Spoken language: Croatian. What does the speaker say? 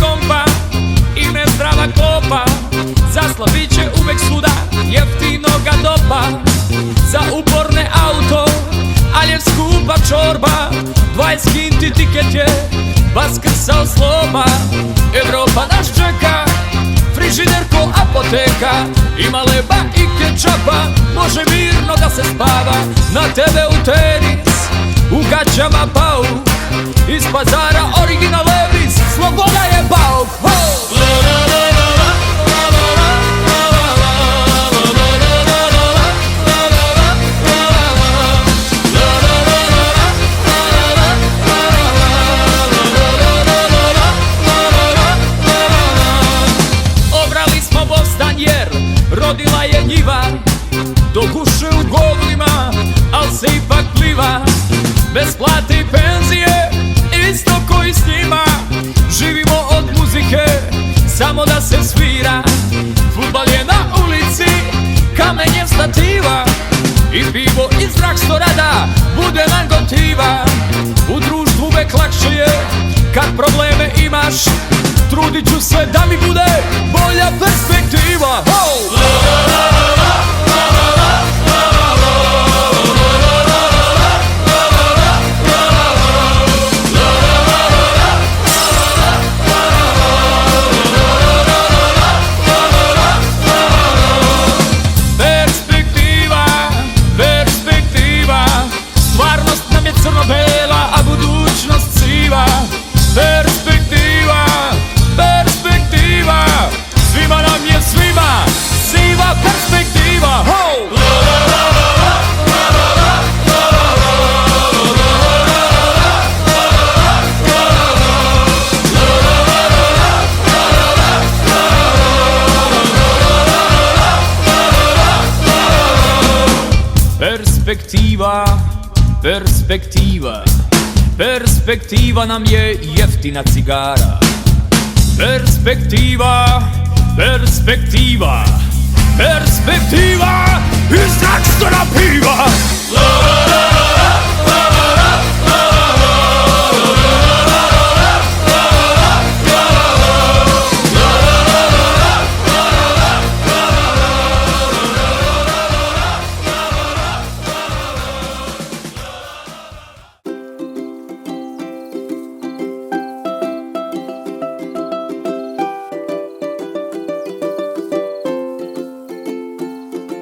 Komba i nezdrava kopa, Za slabiće uvek suda jeftinoga doba. Za uporne auto, ali je skupa čorba. 20 kinti tiket je vaskrsao sloma. Evropa nas čeka, frižider ko apoteka. Ima leba i kečapa, može mirno da se spava. Na tebe u tenis, u gaćama pauk. Iz pazara original Sloboda je bauk? Ho! Obrali smo Bostan jer rodila je njiva Do guše u govnima, al se ipak pliva. Bez plate i penzije, isto koji s njima samo da se svira. Futbal je na ulici, kamenjem stativa. I pivo iz rada, bude nam gotiva U društvu uvek lakše je, kad probleme imaš. Trudit ću se da mi bude bolja perspektiva. Ho! Perspektiva, perspektiva. Perspektiva nam je jeftina cigara Perspektiva, perspektiva. Perspektiva iz ekstra piva